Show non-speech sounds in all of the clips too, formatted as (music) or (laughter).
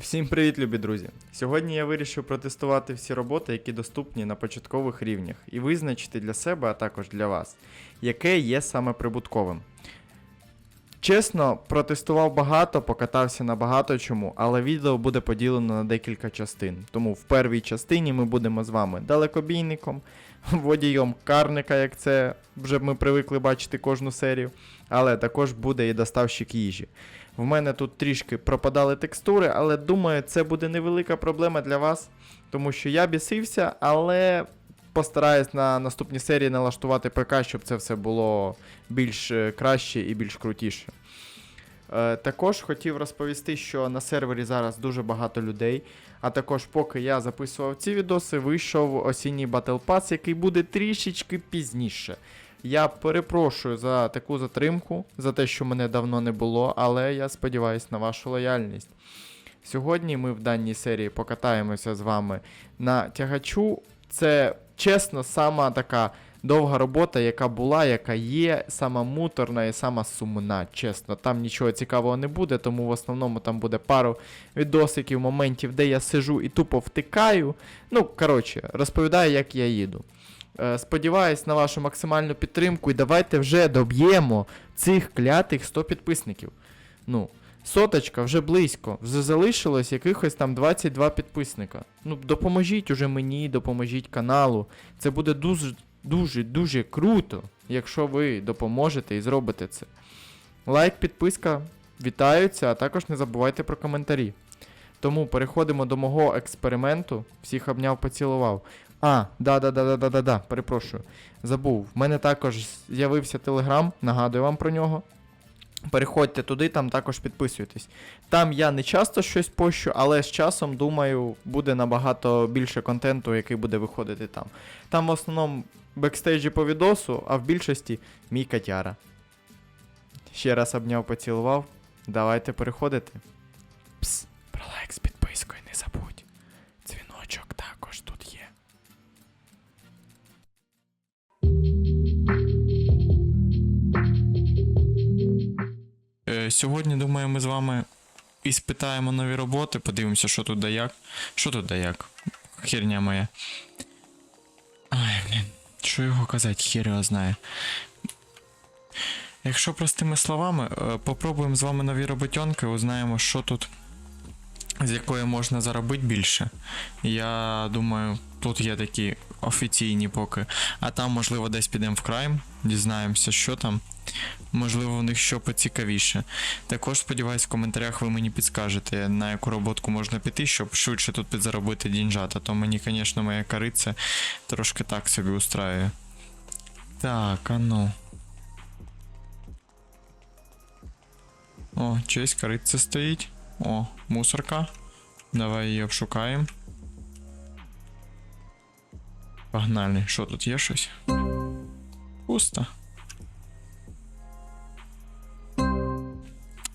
Всім привіт, любі друзі! Сьогодні я вирішив протестувати всі роботи, які доступні на початкових рівнях, і визначити для себе, а також для вас, яке є саме прибутковим. Чесно, протестував багато, покатався на багато чому, але відео буде поділено на декілька частин. Тому в першій частині ми будемо з вами далекобійником, (laughs) водієм карника, як це вже ми привикли бачити кожну серію, але також буде і доставщик їжі. В мене тут трішки пропадали текстури, але думаю, це буде невелика проблема для вас, тому що я бісився, але постараюсь на наступній серії налаштувати ПК, щоб це все було більш е, краще і більш крутіше. Е, також хотів розповісти, що на сервері зараз дуже багато людей. А також, поки я записував ці відоси, вийшов осінній Battle Pass, який буде трішечки пізніше. Я перепрошую за таку затримку, за те, що мене давно не було, але я сподіваюся на вашу лояльність. Сьогодні ми в даній серії покатаємося з вами на тягачу. Це чесно, сама така довга робота, яка була, яка є, сама муторна і сама сумна. Чесно, там нічого цікавого не буде, тому в основному там буде пару відосиків, моментів, де я сижу і тупо втикаю. Ну, коротше, розповідаю, як я їду. Е, Сподіваюсь на вашу максимальну підтримку і давайте вже доб'ємо цих клятих 100 підписників. Ну, соточка вже близько. Вже залишилось якихось там 22 підписника. Ну, допоможіть уже мені, допоможіть каналу. Це буде дуже, дуже, дуже круто, якщо ви допоможете і зробите це. Лайк, підписка вітаються, а також не забувайте про коментарі. Тому переходимо до мого експерименту. Всіх обняв, поцілував. А, да-да-да-да-да-да-да, перепрошую. Забув. В мене також з'явився телеграм, нагадую вам про нього. Переходьте туди, там також підписуйтесь. Там я не часто щось пощу, але з часом, думаю, буде набагато більше контенту, який буде виходити там. Там в основному бекстейджі по відосу, а в більшості мій котяра. Ще раз обняв, поцілував. Давайте переходити. Пс, про лайк з Сьогодні, думаю, ми з вами і спитаємо нові роботи, подивимося, що тут да як. Що тут да як? Херня моя. Ай, блін. Що його казати, хер його знає. Якщо простими словами, е, попробуємо з вами нові роботянки, узнаємо, що тут, з якої можна заробити більше. Я думаю, тут є такі офіційні поки. А там, можливо, десь підемо в крайм, дізнаємося, що там. Можливо, в них що поцікавіше. Також сподіваюсь, в коментарях ви мені підскажете, на яку роботку можна піти, щоб швидше тут підзаробити дінжата. То мені, звісно, моя кариця трошки так собі устраює. Так, а ну. О, честь, кариця стоїть. О, мусорка. Давай її обшукаємо. Погнали. Що тут є щось? Пусто.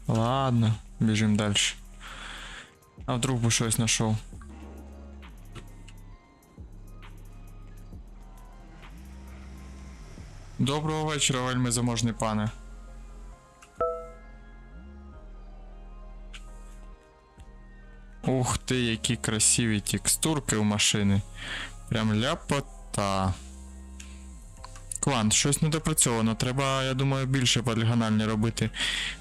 Ладно, біжимо далі. А вдруг би щось знайшов. Доброго вечора, вельми заможний пане. Ух ти, які красиві текстурки у машини. Прям ляпота. Квант, щось недопрацьовано. Треба, я думаю, більше полігональні робити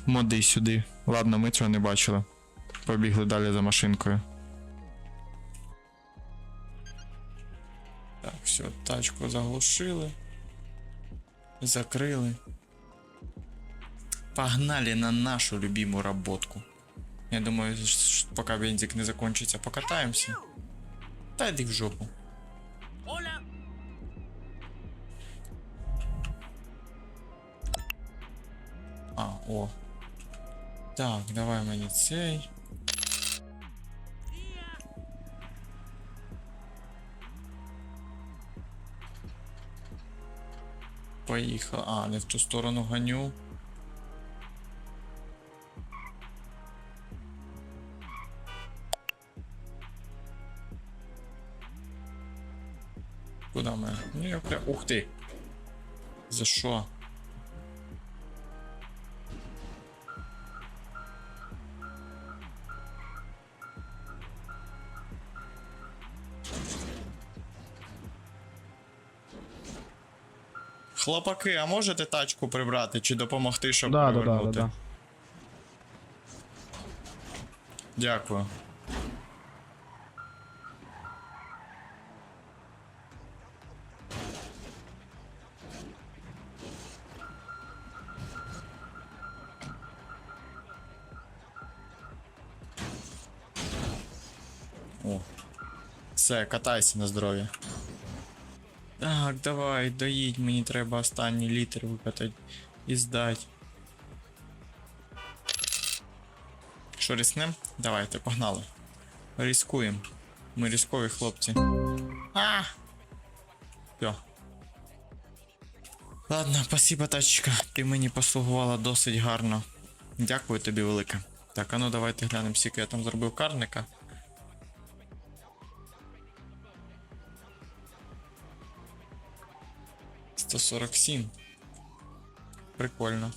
моди сюди. Ладно, ми цього не бачили. Побігли далі за машинкою. Так, все, тачку заглушили. Закрили. Погнали на нашу любимую работку. Я думаю, пока бензик не закончится, покатаемся. Та йди в жопу. А, о. Так, давай мені цей. Поїхав. А, не в ту сторону ганю. Ух ти! За що? Хлопаки, а можете тачку прибрати чи допомогти, щоб да, привернути? Да, да, да, да. Дякую. Все, катайся на здоров'я. Так, давай, доїдь, мені треба останній літр викатати і здати. Що ріснем? Давайте, погнали. Рискуємо. Ми різкові хлопці. А! Все. Ладно, спасибо, тачка. Ти мені послугувала досить гарно. Дякую тобі велике. Так, а ну давайте глянемо, скільки я там зробив карника. Сто сорок сім. Прикольно.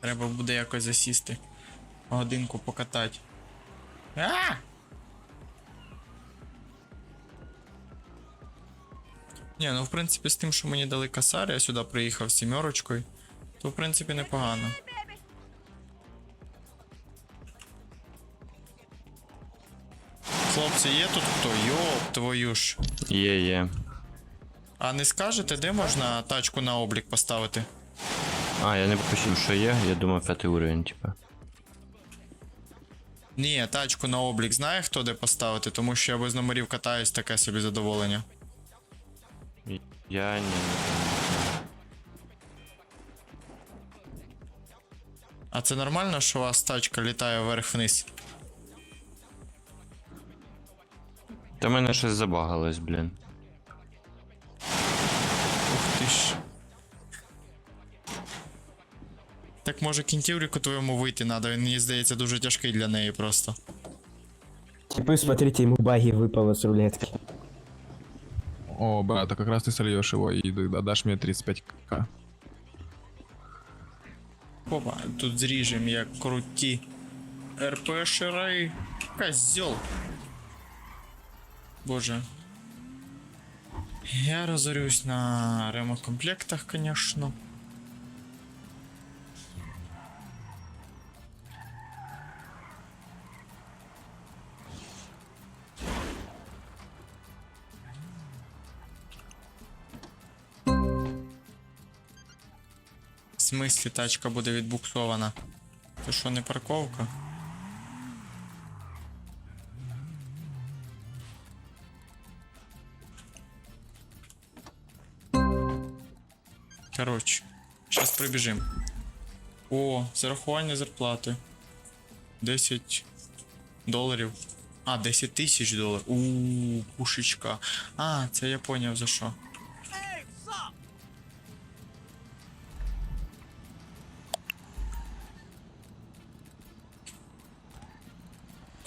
Треба буде якось засісти. Годинку покатати. А! Ні, ну в принципі з тим, що мені дали касар, я сюди приїхав з сімерочкою, то в принципі непогано. Хлопці, є тут хто? Йоп, твою ж. Є, є. А не скажете, де можна тачку на облік поставити? А, я не почув, що є, я думав п'ятий уровень, типа. Ні, тачку на облік знає хто де поставити, тому що я без номерів катаюсь, таке собі задоволення. Я ні. А це нормально, що у вас тачка літає вверх-вниз? Та мене щось забагалось, блін. Так може кінтівріку твоєму вийти надо, він мені здається дуже тяжкий для неї просто. Типы, смотрите, ему баги выпало с рулетки. О, брат, а как раз ты сольешь его и д- отдашь мне 35к. Опа, тут зріжем як круті РПшери. Козьол. Боже. Я розорюсь на ремокомплектах, конечно. Смислі тачка буде відбуксована. Це що, не парковка? Коротше, зараз прибіжим. О, зарахування зарплати. 10 доларів. А, 10 тисяч доларів. Ууу, пушечка. А, це я поняв за що.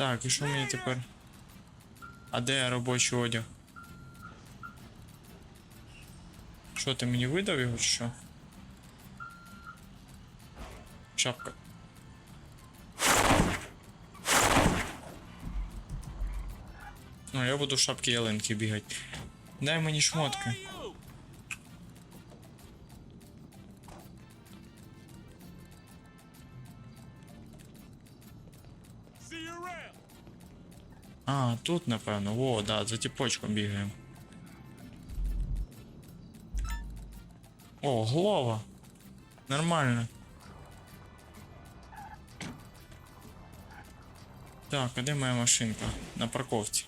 Так, і що мені тепер? А де робочий одяг? Що ти мені видав його чи що? Шапка. Ну, я буду в шапки ялинки бігати. Дай мені шмотки. А, тут, напевно. Во, да, за тіпочком бігаємо. О, голова. Нормально. Так, а де моя машинка? На парковці.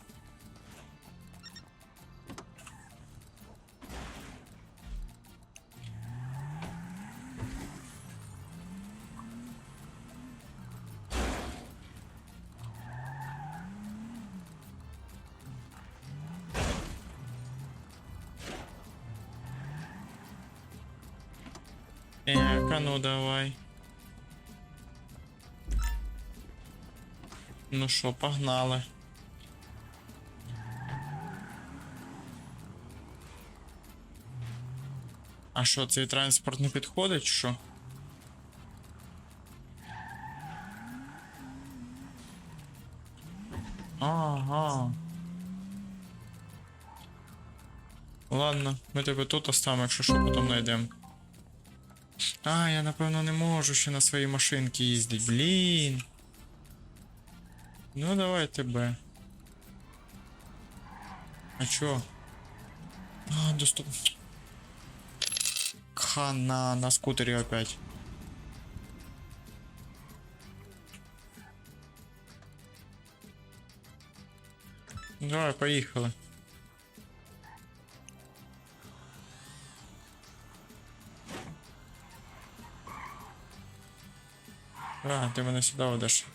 Ну давай. Ну що, погнали. А що, цей транспорт не підходить, що? Ага. Ладно, ми тебе тут оставимо, якщо що, потім знайдемо. А, я напевно не можу ще на своїй машинці їздити. Блін. Ну давай тебе. А чо? А, доступ. Хана на скутері опять. Ну, Давай, поїхали. А, ти мене сюди ведеш.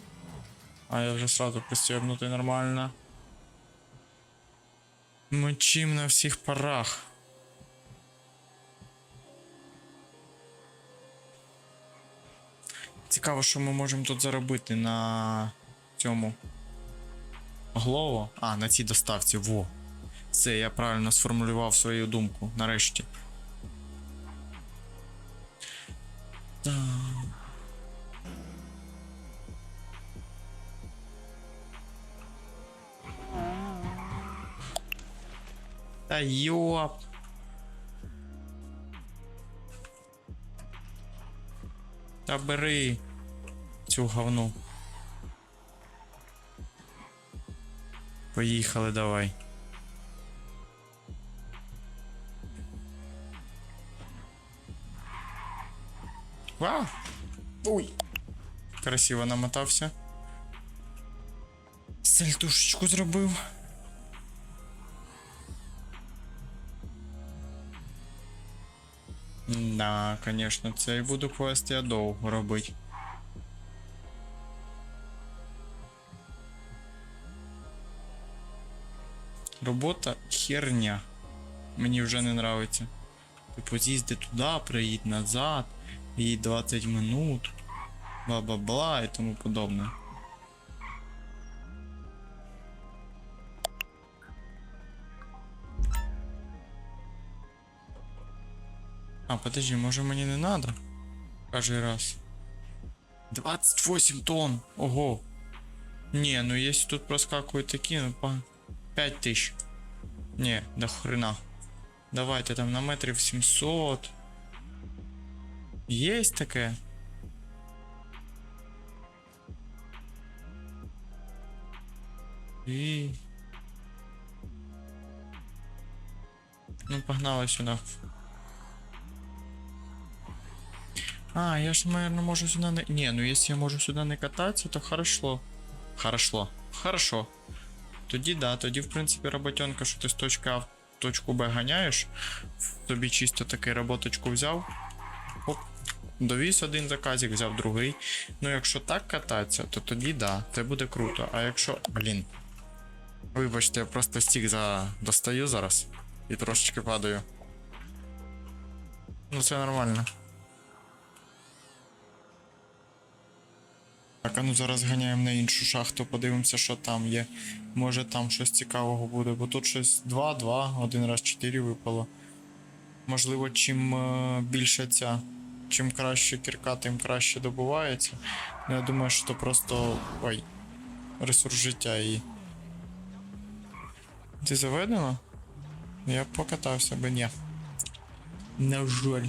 А я вже сразу пристебнутий нормально. Мочим на всіх парах. Цікаво, що ми можемо тут заробити на цьому. Глово? А, на цій доставці, во. Це я правильно сформулював свою думку, нарешті. Так. Та йоп. Та бери цю говну. Поїхали давай. Вау! Ой! Красиво намотався. Сальтушечку зробив. Да, конечно, цей буду квест я довго робити. Робота херня. Мені вже не нравиться. Типу з'їзди туди, приїдь назад, їдь 20 минут, бла-бла-бла і тому подобне. А, подожди, може мені не надо? Каждый раз. 28 тонн! Ого! Не, ну если тут проскакивают такие, ну по 5 тысяч. Не, до хрена. Давайте там на метрів 700. Есть таке? І... Ну, погнали сюди. А, я ж, наверное, можу сюда не... Не, ну если я можу сюди не кататися, то хорошо. Хорошо. Хорошо. Тоді да, тоді, в принципі, роботенка, що ти з точки А в точку Б ганяєш. Тобі чисто таки роботочку взяв. Оп. Довіз один заказик, взяв другий. Ну, якщо так кататися, то тоді да, це буде круто. А якщо. Блін. Вибачте, я просто стік за... достаю зараз і трошечки падаю. Ну це нормально. Так, а ну зараз ганяємо на іншу шахту, подивимося, що там є. Може там щось цікавого буде, бо тут щось 2-2, один раз 4 випало. Можливо, чим е, більше ця, чим краще кірка, тим краще добувається. Ну, я думаю, що то просто. Ой. Ресурс життя її. Ти заведено? Я б покатався би ні. На жаль.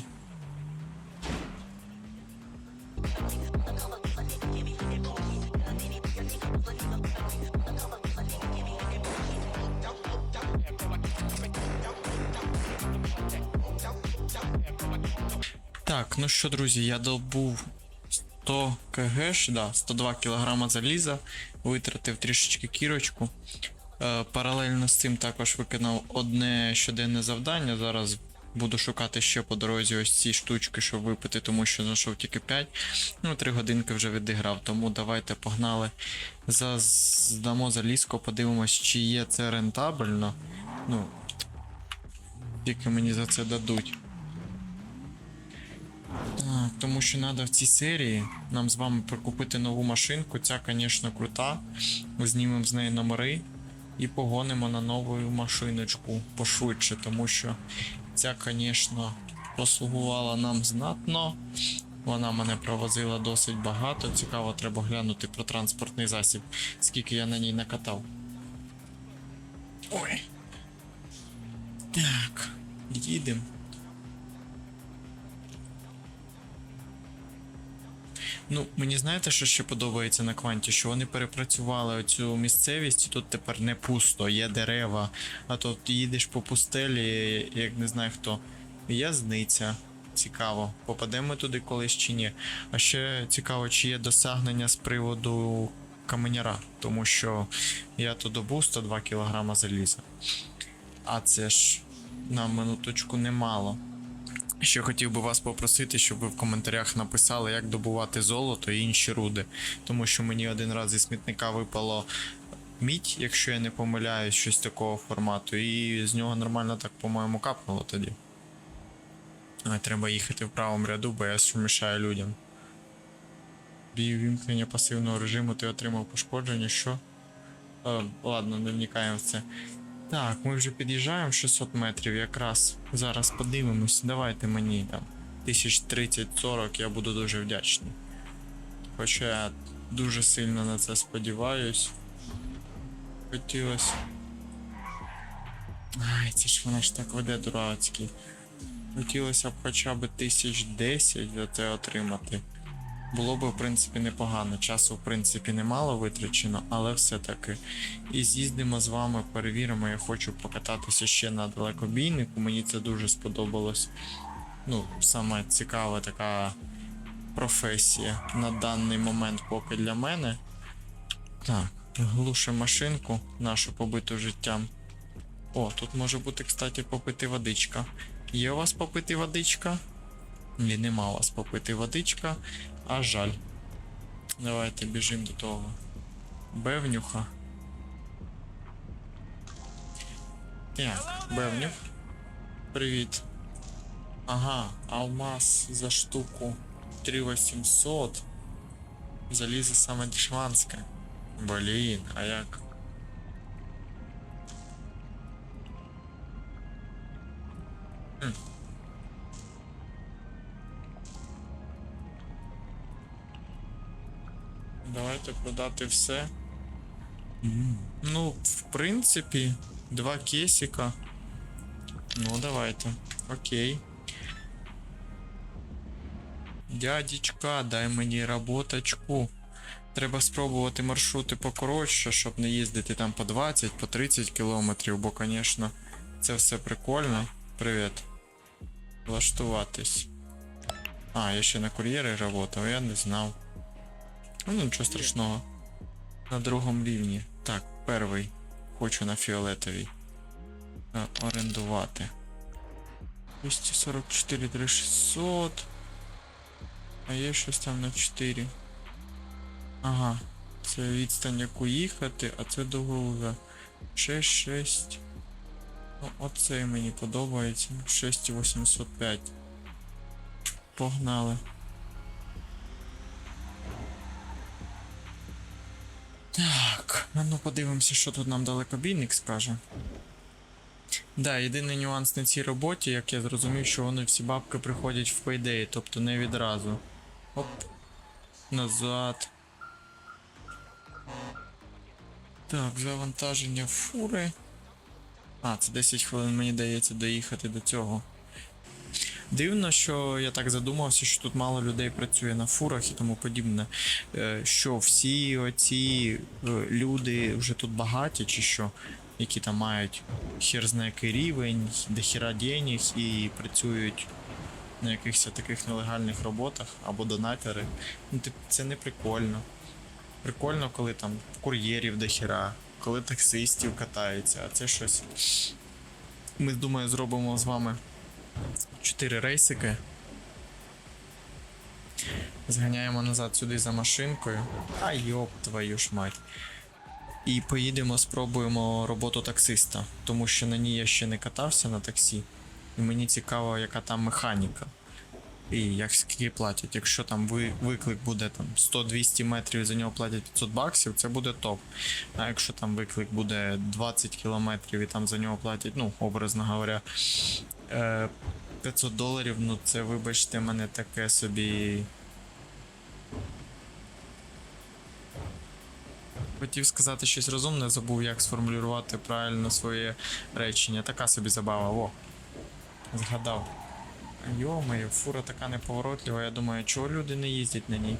Так, ну що, друзі, я добув 100 кг, да, 102 кг заліза, витратив трішечки кірочку. Е, паралельно з цим також виконав одне щоденне завдання. Зараз буду шукати ще по дорозі ось ці штучки, щоб випити, тому що знайшов тільки 5. Ну, 3 годинки вже відіграв, тому давайте погнали. Здамо залізко, подивимось, чи є це рентабельно. Ну, тільки мені за це дадуть. Тому що треба в цій серії нам з вами прикупити нову машинку. Ця, звісно, крута. Знімемо з неї номери і погонимо на нову машиночку пошвидше, тому що ця, звісно, послугувала нам знатно. Вона мене провозила досить багато. Цікаво, треба глянути про транспортний засіб, скільки я на ній накатав. Ой. Так. Їдемо. Ну, мені знаєте, що ще подобається на кванті, що вони перепрацювали оцю місцевість, і тут тепер не пусто, є дерева. А то ти їдеш по пустелі, як не знаю хто. В'язниця. Цікаво, попадемо туди колись чи ні. А ще цікаво, чи є досягнення з приводу каменяра, тому що я то добув 102 кг заліза. А це ж на минуточку немало. Ще хотів би вас попросити, щоб ви в коментарях написали, як добувати золото і інші руди. Тому що мені один раз зі смітника випало мідь, якщо я не помиляюсь, щось такого формату, і з нього нормально так, по-моєму, капнуло тоді. А, треба їхати в правому ряду, бо я ж мішаю людям. Бій вімкнення пасивного режиму, ти отримав пошкодження, що? Е, ладно, не вникаємо в це. Так, ми вже під'їжджаємо 600 метрів, якраз зараз подивимось. Давайте мені там 1030-40, я буду дуже вдячний. Хоча я дуже сильно на це сподіваюсь. Хотілося. Ай, це ж вона ж так веде дурацький. Хотілося б хоча б 1010 за це отримати. Було б, в принципі, непогано. Часу, в принципі, немало витрачено, але все-таки. І з'їздимо з вами, перевіримо. Я хочу покататися ще на далекобійнику. Мені це дуже сподобалось. Ну, саме цікава така професія на даний момент поки для мене. Так, глушимо машинку нашу побиту життям. О, тут може бути, кстати, попити водичка. Є у вас попити водичка? Ні, нема у вас попити водичка. А жаль. Давайте біжимо до того. Бевнюха. Так, Бевнюх. Привіт. Ага, алмаз за штуку 3800. Залізо саме дешманське. Блін, а як? Хм. Давайте продати все. Ну, в принципі, два кесика. Ну, давайте. Окей. Дядечка, дай мені роботочку. Треба спробувати маршрути покоротше, щоб не їздити там по 20, по 30 кілометрів, бо, звісно, це все прикольно. Привіт. Влаштуватись. А, я ще на кур'єрі працював, я не знав. Ну, нічого страшного. На другому рівні. Так, перший. Хочу на фіолетовій. Е, орендувати. 244 3600. А є щось там на 4. Ага. Це відстань яку їхати, а це до Груза. 6, 6. Ну, оцей мені подобається. 6805. Погнали. Так, ну подивимося, що тут нам далекобійник скаже. Да, єдиний нюанс на цій роботі, як я зрозумів, що вони всі бабки приходять в Payday, тобто не відразу. Оп. Назад. Так, завантаження фури. А, це 10 хвилин мені дається доїхати до цього. Дивно, що я так задумався, що тут мало людей працює на фурах і тому подібне. Е, Що всі оці е, люди вже тут багаті, чи що, які там мають хер знає який рівень, дохіра денег і працюють на якихось таких нелегальних роботах або донатери. Ну, це не прикольно. Прикольно, коли там кур'єрів дохіра, коли таксистів катаються, а це щось. Ми думаю, зробимо з вами 4 рейсики. Зганяємо назад сюди за машинкою. А йоп, твою ж мать. І поїдемо, спробуємо роботу таксиста, тому що на ній я ще не катався на таксі. І мені цікаво, яка там механіка. І як скільки платять. Якщо там ви, виклик буде там 100-200 метрів і за нього платять 500 баксів, це буде топ. А якщо там виклик буде 20 кілометрів і там за нього платять, ну, образно говоря, е, 500 доларів, ну це, вибачте, мене таке собі. Хотів сказати щось розумне, забув, як сформулювати правильно своє речення. Така собі забава, во. Згадав. Йомаю, фура така неповоротлива, я думаю, чого люди не їздять на ній.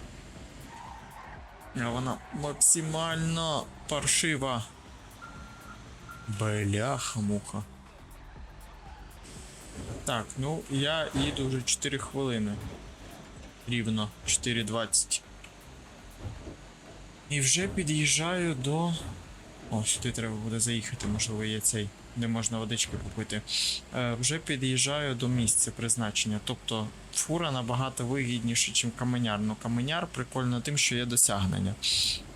Вона максимально паршива. Бляха-муха. Так, ну я їду вже 4 хвилини. Рівно 4.20. І вже під'їжджаю до. О, сюди треба буде заїхати, можливо, є цей, де можна водички купити. Е, вже під'їжджаю до місця призначення. Тобто фура набагато вигідніше, ніж каменяр. Ну каменяр прикольно тим, що є досягнення.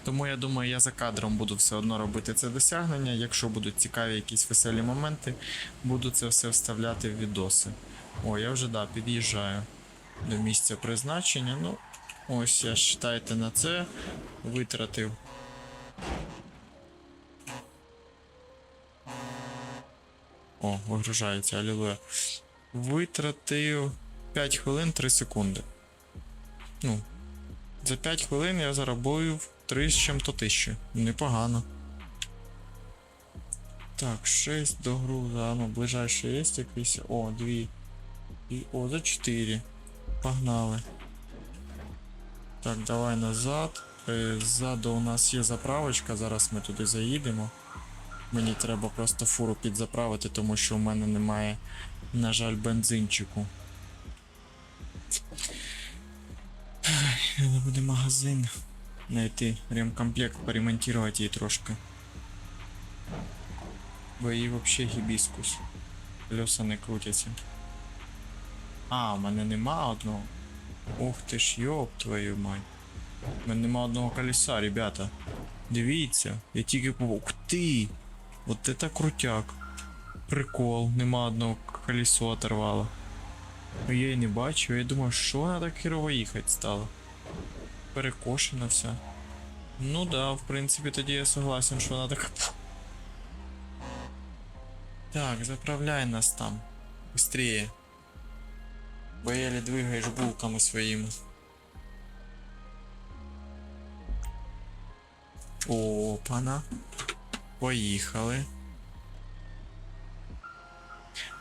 Тому я думаю, я за кадром буду все одно робити це досягнення. Якщо будуть цікаві якісь веселі моменти, буду це все вставляти в відоси. О, я вже да, під'їжджаю до місця призначення. Ну, ось я считайте на це витратив. О, вигружається, алілуя. Витратив 5 хвилин 3 секунди. Ну, за 5 хвилин я заробив 3 з чим-то тисячі. Непогано. Так, 6 до груза. Ну, ближайший є якийсь. О, 2. І, о, за 4. Погнали. Так, давай назад. Е, Ззаду у нас є заправочка, зараз ми туди заїдемо. Мені треба просто фуру підзаправити, тому що у мене немає, на жаль, бензинчику. Треба буде магазин знайти, ремкомплект, поремонтувати її трошки. Бо її взагалі гібіскус. Колеса не крутяться. А, у мене нема одного. Ух ти ж, йоп твою мать. У мене нема одного колеса, ребята. Дивіться, я тільки по. Ух ти! Вот это крутяк. Прикол, нема одного колесо оторвало. Ну, Я її не бачу, я думаю, що вона так херово їхати стала. Перекошена вся. Ну да, в принципі, тоді я согласен, що вона така. Так, заправляй нас там. Быстрее. Бо еле двигаєш булками. Опана. Поїхали.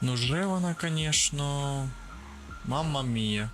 Ну, вже вона, конечно. мама мія.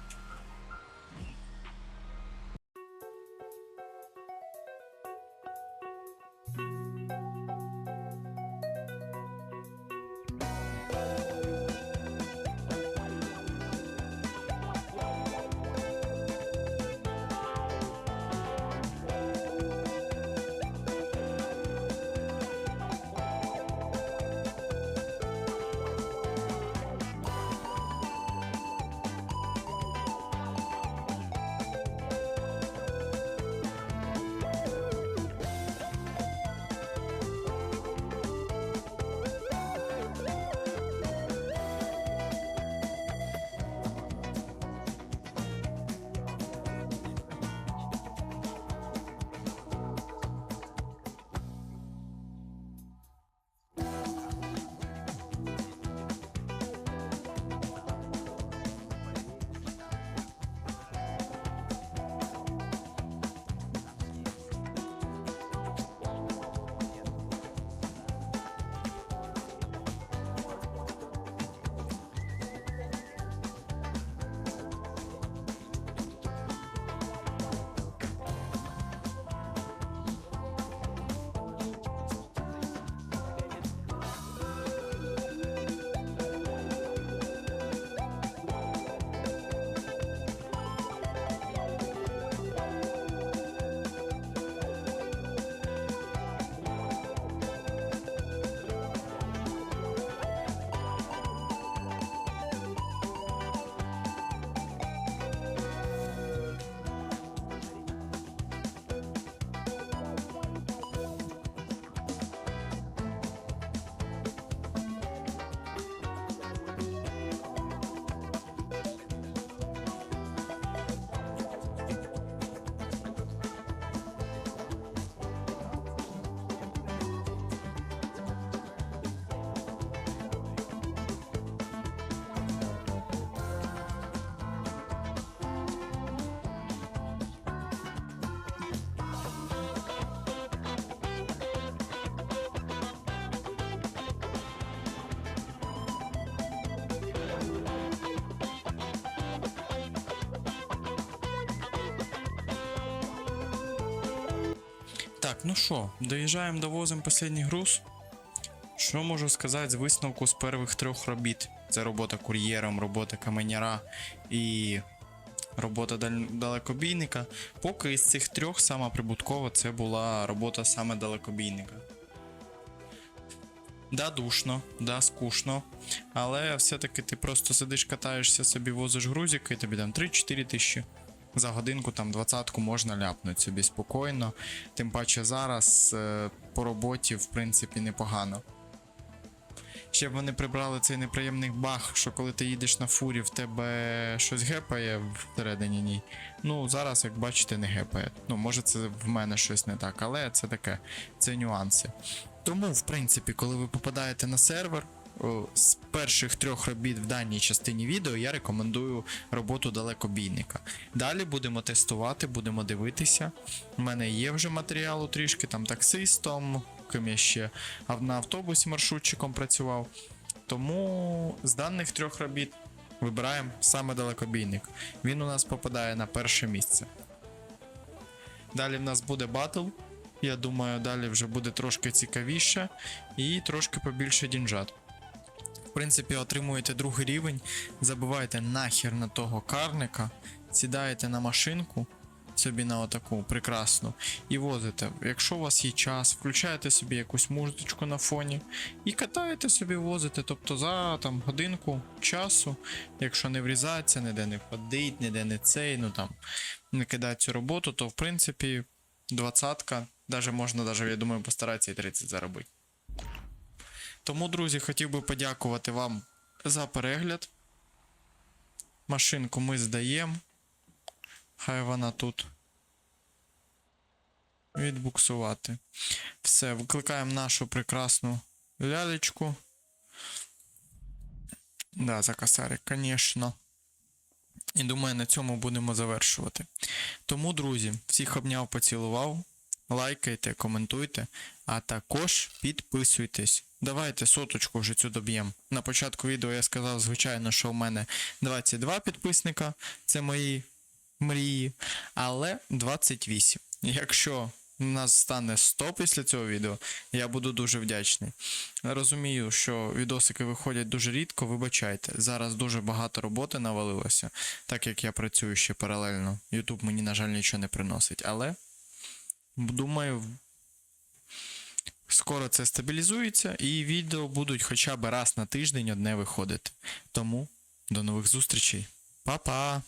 Так, ну що, доїжджаємо, довозимо останній груз. Що можу сказати з висновку з перших трьох робіт? Це робота кур'єром, робота каменяра і робота далекобійника. Поки із цих трьох сама прибуткова це була робота саме далекобійника. Да, душно, да, скучно. Але все-таки ти просто сидиш, катаєшся собі, возиш грузики, і тобі там 3-4 тисячі. За годинку там двадцятку можна ляпнути собі спокійно. Тим паче зараз е, по роботі, в принципі, непогано. Ще б вони прибрали цей неприємний баг, що коли ти їдеш на фурі, в тебе щось гепає всередині ній. Ну, зараз, як бачите, не гепає. Ну, може, це в мене щось не так, але це таке, це нюанси. Тому, в принципі, коли ви попадаєте на сервер, з перших трьох робіт в даній частині відео я рекомендую роботу далекобійника. Далі будемо тестувати, будемо дивитися. У мене є вже матеріалу трішки, там таксистом, ким я ще на автобусі маршрутчиком працював. Тому з даних трьох робіт вибираємо саме далекобійник. Він у нас попадає на перше місце. Далі в нас буде батл. Я думаю, далі вже буде трошки цікавіше і трошки побільше дінжат. Принципі, отримуєте другий рівень, забивайте нахер на того карника, сідаєте на машинку собі на отаку прекрасну і возите. Якщо у вас є час, включаєте собі якусь музичку на фоні і катаєте собі, возите. Тобто за там годинку часу, якщо не врізається, ніде не впадить, ніде не цей, ну там не кидає цю роботу, то в принципі двадцятка, даже можна, даже, я думаю, постаратися і 30 заробити. Тому, друзі, хотів би подякувати вам за перегляд. Машинку ми здаємо. Хай вона тут. Відбуксувати. Все, викликаємо нашу прекрасну лялечку. Да, за косарик, звісно. І думаю, на цьому будемо завершувати. Тому, друзі, всіх обняв, поцілував. Лайкайте, коментуйте, а також підписуйтесь. Давайте соточку вже цю доб'ємо. На початку відео я сказав, звичайно, що у мене 22 підписника, це мої мрії, але 28. Якщо нас стане 100 після цього відео, я буду дуже вдячний. Розумію, що відосики виходять дуже рідко, вибачайте. Зараз дуже багато роботи навалилося, так як я працюю ще паралельно. YouTube мені, на жаль, нічого не приносить, але думаю, скоро це стабілізується, і відео будуть хоча б раз на тиждень одне виходити. Тому до нових зустрічей. Па-па!